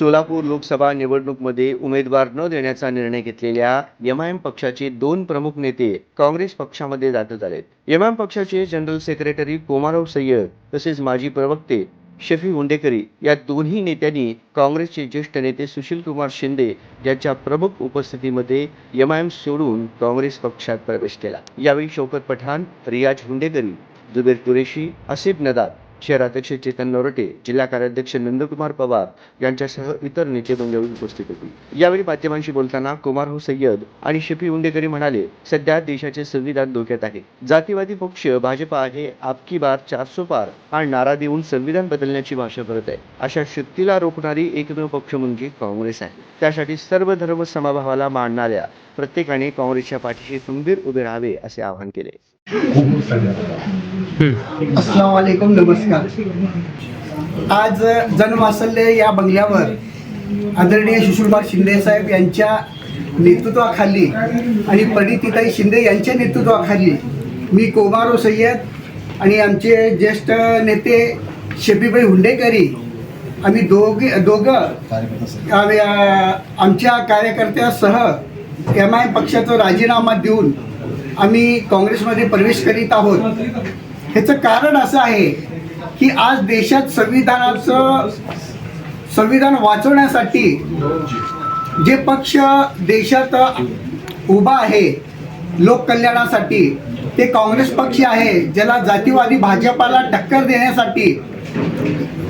सोलापूर लोकसभा निवडणूकमध्ये उमेदवार न देण्याचा निर्णय घेतलेल्या एमआयएम पक्षाचे दोन प्रमुख नेते काँग्रेस पक्षामध्ये दाखल झालेत एमआयएम पक्षाचे जनरल सेक्रेटरी कोमाराव सय्यद तसेच माजी प्रवक्ते शफी हुंडेकरी या दोन्ही नेत्यांनी काँग्रेसचे ज्येष्ठ नेते सुशील कुमार शिंदे यांच्या प्रमुख उपस्थितीमध्ये एमआयएम सोडून काँग्रेस पक्षात प्रवेश केला. यावेळी शौकत पठाण रियाज हुंडेकरी जुबेर कुरेशी आसिफ नदाब शहराध्यक्ष चेतन नरोटे जिल्हा कार्याध्यक्ष नंदकुमार पवार यांच्यासह इतर नेते मंडळी उपस्थित होती. यावेळी माध्यमांशी बोलताना कुमार सय्यद आणि शफी उंडेकरी म्हणाले सध्या देशाचे संविधान धोक्यात आहे. जातीवादी पक्ष भाजपा आहे आपकी बार चारसो पार. हा नारा देऊन संविधान बदलण्याची भाषा करत आहे. अशा शक्तीला रोखणारी एकमेव पक्ष म्हणजे काँग्रेस आहे. त्यासाठी सर्व धर्म समभावाला मानणाऱ्या प्रत्येकाने काँग्रेसच्या पाठीशी खंबीर उभे राहावे असे आवाहन केले. अस्सलाम वालेकुम नमस्कार आज जनवासल्य या बंगल्यावर आदरणीय सुशीलकुमार शिंदे साहेब यांच्या नेतृत्वाखाली आणि परितिताई शिंदे यांच्या नेतृत्वाखाली मी कोमारो सय्यद आणि आमचे ज्येष्ठ नेते शेपीबाई हुंडेकरी आम्ही दोघे दोघं आमच्या कार्यकर्त्यासह एम आय पक्षाचा राजीनामा देऊन आम्ही काँग्रेसमध्ये प्रवेश करीत आहोत. ह्याचं कारण असं आहे की आज देशात संविधानाचं संविधान वाचवण्यासाठी जे पक्ष देशात उभा आहे लोककल्याणासाठी ते काँग्रेस पक्ष आहे ज्याला जातीवादी भाजपाला टक्कर देण्यासाठी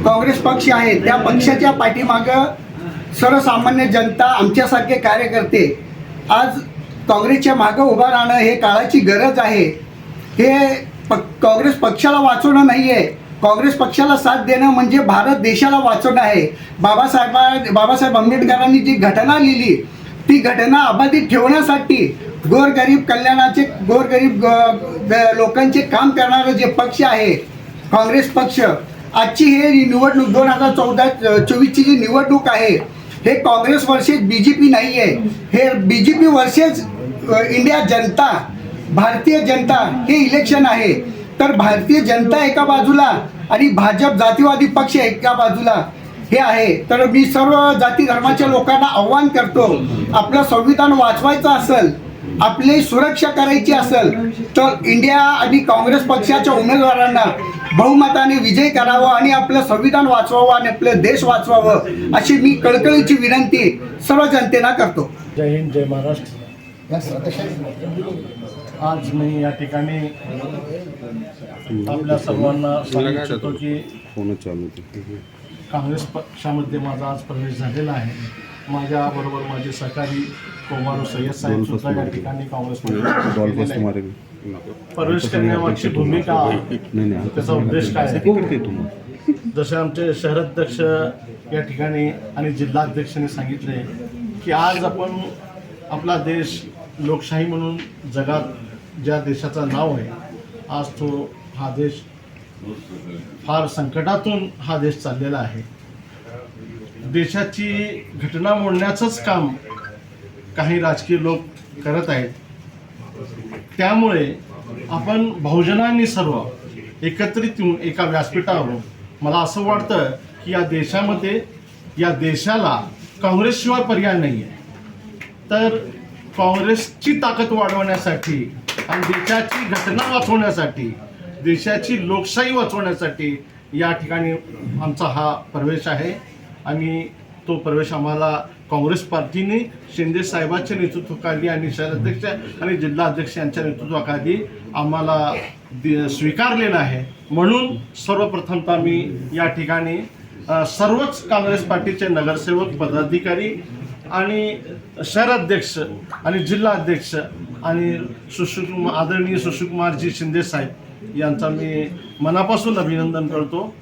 काँग्रेस पक्ष आहे त्या पक्षाच्या पाठीमागं सर्वसामान्य जनता आमच्यासारखे कार्यकर्ते आज काँग्रेसच्या मागं उभं राहणं हे काळाची गरज आहे. हे प काँग्रेस पक्षाला वाचवणं नाही आहे काँग्रेस पक्षाला साथ देणं म्हणजे भारत देशाला वाचवणं आहे. बाबासाहेबा बाबासाहेब आंबेडकरांनी जी घटना लिहिली ती घटना अबाधित ठेवण्यासाठी गोरगरीब कल्याणाचे गोरगरीब ग- लोकांचे काम करणारं जे पक्ष आहे काँग्रेस पक्ष आजची हे निवडणूक दोन हजार चौदा चोवीसची जी निवडणूक आहे हे Congress versus B J P नाही आहे हे B J P versus India जनता भारतीय जनता हे इलेक्शन आहे. तर भारतीय जनता एका बाजूला आणि भाजप जातीवादी पक्ष एका बाजूला हे आहे. तर मी सर्व जाती धर्माच्या लोकांना आव्हान करतो आपलं संविधान वाचवायचं असेल आपली सुरक्षा करायची असेल तर इंडिया आणि काँग्रेस पक्षाच्या उमेदवारांना बहुमताने विजय करावा आणि आपलं संविधान वाचवावं आणि आपलं देश वाचवावं अशी मी कळकळीची विनंती सर्व जनतेला करतो. जय हिंद जय महाराष्ट्र. आज मी या ठिकाणी आपल्या सर्वांना सांगू इच्छितो की काँग्रेस पक्षामध्ये माझा आज प्रवेश झालेला आहे. माझ्याबरोबर माझे सहकारी कोमारो सय्यद साहेब सुद्धा या ठिकाणी काँग्रेसमध्ये प्रवेश करण्यामागची भूमिका त्याचा उद्देश काय आहे? जसे आमचे शहराध्यक्ष या ठिकाणी आणि जिल्हाध्यक्षांनी सांगितले की आज आपण आपला देश लोकशाही म्हणून जगात ज्या देशाचं नाव आहे आज तो हा देश फार संकटातून हा देश चाललेला आहे. देशाची घटना मोडण्याचंच काम काही राजकीय लोक करत आहेत. त्यामुळे आपण बहुजनांनी सर्व एकत्रित येऊन एका व्यासपीठावर मला असं वाटतं की या देशामध्ये या देशाला काँग्रेसशिवाय पर्याय नाही आहे तर काँग्रेसची ताकद वाढवण्यासाठी आणि देशाची घटना वाचवण्यासाठी देशाची लोकशाही वाचवण्यासाठी या ठिकाणी आमचा हा प्रवेश आहे. आणि तो प्रवेश आम्हाला काँग्रेस पार्टीने शिंदे साहेबांच्या नेतृत्वाखाली आणि शहराध्यक्ष आणि जिल्हा अध्यक्ष यांच्या नेतृत्वाखाली आम्हाला स्वीकारलेला आहे. म्हणून सर्वप्रथमतः मी या ठिकाणी सर्वच काँग्रेस पार्टीचे नगरसेवक पदाधिकारी आणि शहराध्यक्ष आणि जिल्हाध्यक्ष आणि सुशील आदरणीय सुशीलकुमारजी शिंदे साहेब यांचा मी मनापासून अभिनंदन करतो.